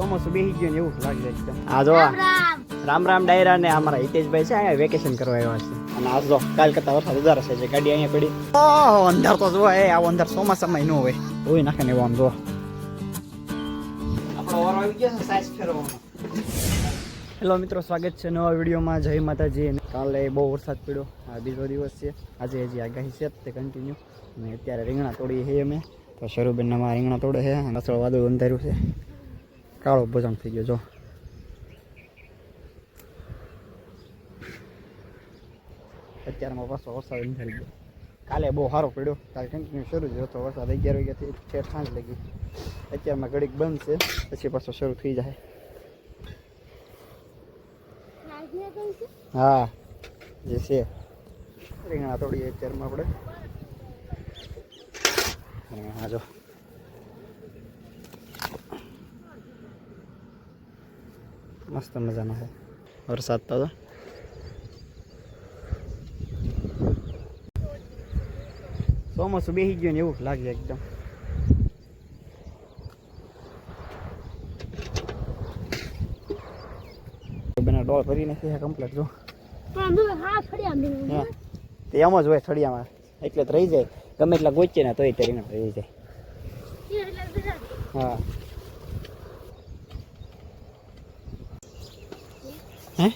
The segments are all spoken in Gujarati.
ચોમાસું બેસી ગયું ને એવું લાગે એકદમ. આ જો રામ રામ. રામ રામ ડાયરા ને અમારા હિતેશભાઈ છે અહીંયા વેકેશન કરવા આવ્યા છે. અને આ જો કાલ કરતા વરસાદ વધારે છે જે ગાડી અહીંયા પડી. ઓહો અંધાર તો જો એ આવો અંધાર ચોમાસામાં ન હોય. હોય નાખે ને એવો આમ જો આપણો વારો આવી ગયો છે સાઈઝ ફેરવવાનો. હેલો મિત્રો સ્વાગત છે નવા વિડીયોમાં. જય માતાજી. કાલે બહુ વરસાદ પડ્યો. આ બીજો દિવસ છે. આજે હજી આગાહી છે તે કન્ટિન્યુ અને અત્યારે રીંગણા તોડીએ છીએ અમે. તો શરૂબેન અમારા રીંગણા તોડે છે રસોડ વાદળ અંધાર્યું છે. કાળો ભજન થઈ ગયો, જો. અત્યારમાં પાછો વરસાદ અંધારી ગયો. કાલે બહુ સારો પડ્યો. કાલે કન્ટિન્યુ શરૂ જ હતો વરસાદ. અગિયાર વાગ્યાથી છેક સાંજ લાગી. અત્યારમાં ઘડીક બંધ છે, પછી પાછો શરૂ થઈ જાય. હા, જે છે. રીંગણા તોડીએ અત્યારમાં આપણે. રીંગણા, જો. મસ્ત મજાનો છે વરસાદ તો. ચોમાસું બેસી ગયું ને એવું લાગે એકદમ. બેના ડોળ ભરી નાખી કમ્પ્લીટ જો. તે એમ જ હોય થળિયામાં એટલે જ રહી જાય. ગમે એટલા ગોચે ને તોય તરીને રહી જાય. હા. હે?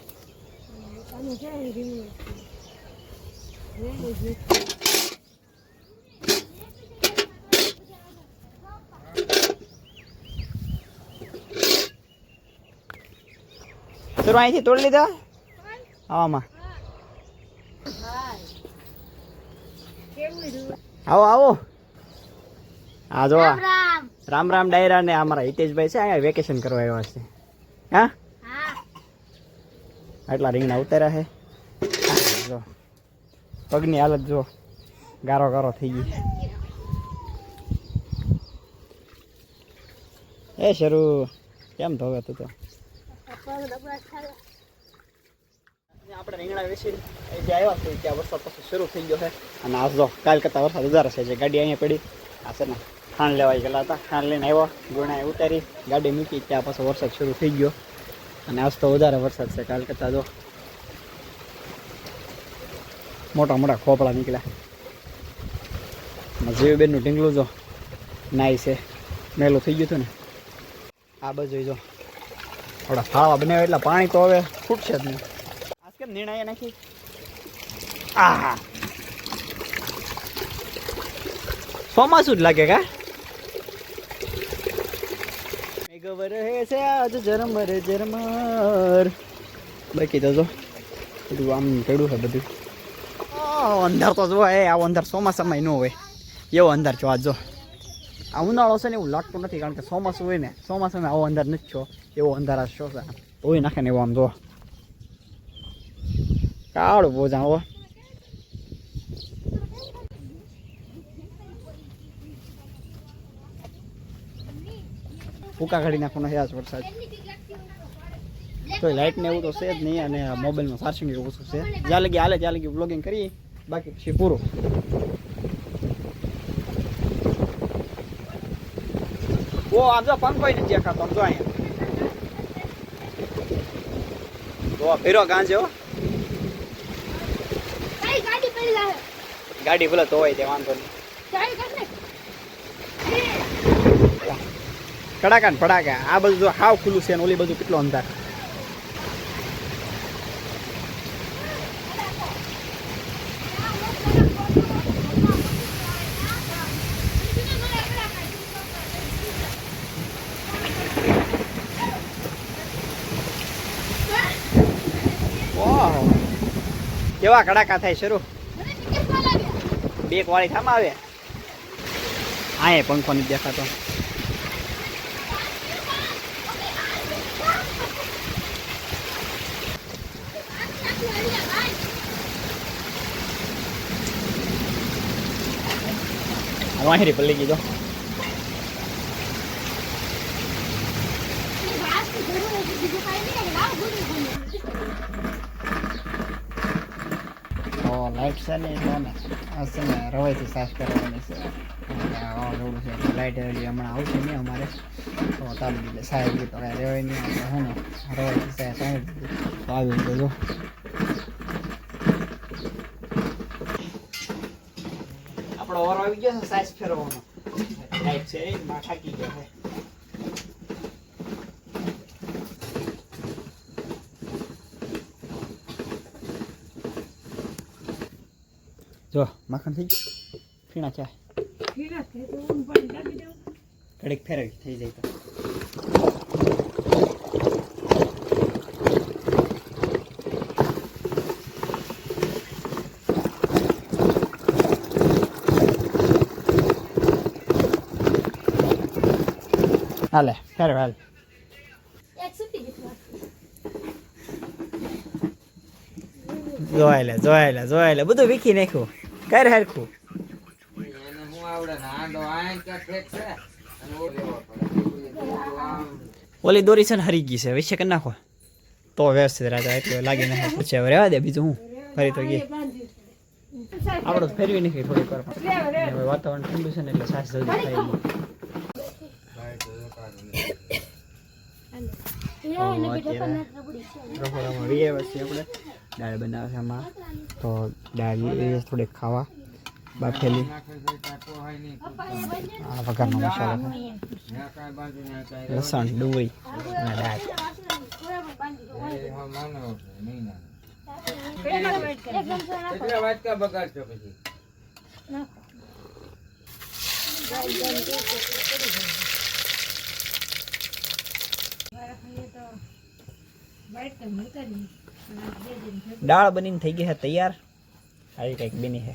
શરૂ અહીંથી તોડી લીધા? આવામાં. આવો આવો. હા જો રામ રામ. ડાયરા ને અમારા હિતેશભાઈ છે અહીંયા વેકેશન કરવા આવ્યા છે. હા? આટલા રીંગણા ઉતાર્યા છે. જો. પગની હાલત જો ગારો ગારો થઈ ગઈ. એ શરૂ. કેમ ધોવે તું તો? આપણે રીંગણા વેચીને જે આવ્યા છે, ત્યાં વરસાદ પછી શરૂ થઈ ગયો છે. અને આ જો વરસાદ વધારે છે ગાડી અહીંયા પડી. આ છે ને, ખાંડ લેવા ગયેલા હતા. ખાંડ લઈને આવ્યા ગુણા ઉતારી, ગાડી મૂકી, ત્યાં પાછો વરસાદ શરૂ થઈ ગયો. અને આજ તો વધારે વરસાદ છે, કાલ જો મોટા મોટા ખોપડા નીકળ્યા. જીવીબેનનું ઢીંગલું જો નાઈ છે, મેલું થઈ ગયું હતું ને. આ બાજુ જો થોડા ફાળવા બનાવ્યા એટલે પાણી તો હવે ખૂટશે જ નહીં. આજ કેમ નિર્ણય નાખી? આ ચોમાસું જ લાગે કા? મેઘવર હે છે, આજ ઝરમર ઝરમર બાકી તો જો આમ પડ્યું છે બધું. અંધાર તો જો, એ આવો અંધાર ચોમાસામાં ન હોય. એવો અંધાર છો આજ જો. આ ઉનાળો છે ને એવું લાગતું નથી, કારણ કે ચોમાસું હોય ને, ચોમાસામાં આવો અંધાર નથી છો એવો અંધાર આ છે. હોય નાખે ને એવો આમ જો. કાળું બોજા હો. ફૂકા કાઢી નાખવાનો છે આજ વરસાદ. તો લાઇટ ને એવું તો છે જ નહીં અને મોબાઈલમાં ચાર્જિંગ એવું ઓછું છે. જ્યાં લગી હાલે ત્યાં લગી બ્લોગિંગ કરીએ. બાકી પછી પૂરું. ઓ આમ જો પંખો નથી દેખાતો. આમ જો અહીંયા. તો ફેરો ગાંજે ગાડી ભલે તો હોય તે વાંધો નહીં ચાલ કરને કડાકા ને ફડાકા આ બધું જો હાવ ખુલ્લું છે ને ઓલી બધું કેટલો અંધાર ઓહો કેવા કડાકા થાય શરૂ બે વાળી થામ આવે હા એ પંખો નથી દેખાતો વાહિરી પલ્લી તો લાઈટ છે ને એટલે ને રવાઈથી સાફ કરવાની છે વાવાઝોડું છે લાઇટ હજી હમણાં આવશે નહીં અમારે તો તારું એટલે સાહેબ તો કાંઈ રહેવાય નહીં હું ને રવાય સાહેબ સાહેબ તો આવી જો આપણો ઓર આવી ગયો છે. સાઈઝ ફેરવવાનો ગયો જો, માખણ થઈ ગયું. ફીણા ચા ઘડીક ફેરવી થઈ જાય તો. હાલે, ફેરવ, હાલ. જોયેલે જોયેલે જોયેલે બધું વીખી નાખ્યું. કર હરખું. ઓલી દોરી છે ને હરી ગઈ છે. વિશે કરી નાખો. તો વ્યવસ્થિત રાજા એટલે લાગી નાખે પૂછે હવે રહેવા દે બીજું હું? ફરી તો ગઈ. આપણે ફેરવી નાખી થોડીક વાર પણ હવે વાતાવરણ ઠંડુ છે ને એટલે સાસ જલ્દી થાય આપણે. દાળ બનાવે છે એમાં તો દાળ થોડીક ખાવા. બાફેલી આ વઘારનો મસાલો છે. લસણ, ડુંગળી અને દાળ. હા દાળ બનીને થઈ ગઈ છે તૈયાર. આવી કંઈક બની છે.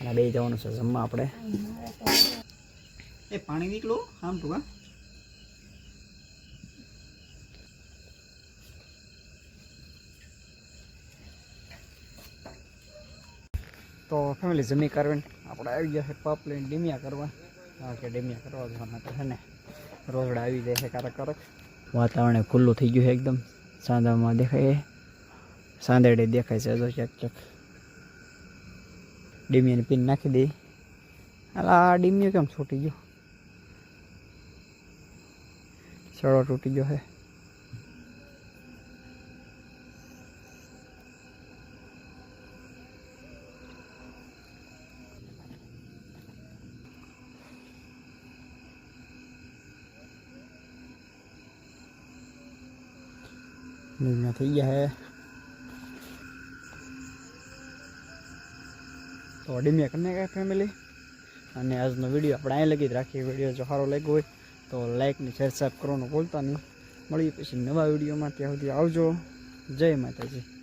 અને બે જવાનું છે જમવા આપણે. એ પાણી નીકળો, આમ ટૂંકા તો ફેમિલી જમી કરવી આપણે આવી ગયા છે પપ લઈને ડીમિયા કરવા. કારણ કે ડીમિયા કરવા જવાના છે ને. રોજડા આવી જાય છે કારક કારક. વાતાવરણ ખુલ્લું થઈ ગયું છે એકદમ. સાંધામાં દેખાય સાંદરડે દેખાય છે હજુ ચેક ચેક ડીમિયાની પિન નાખી દઈ હાલ આ ડીમિયો કેમ છૂટી ગયો સડો તૂટી ગયો છે ડીમિયા થઈ ગયા છે તો ડીમિયા કરીને કાંઈ ફેમિલી અને આજનો વીડિયો આપણે અહીં લગી જ રાખીએ. વીડિયો જો સારો લાગ્યો હોય તો લાઇક ને શેર સબસ્ક્રાઈબ કરવાનું ભૂલતા નહીં. મળીએ પછી નવા વિડીયોમાં ત્યાં સુધી આવજો. જય માતાજી.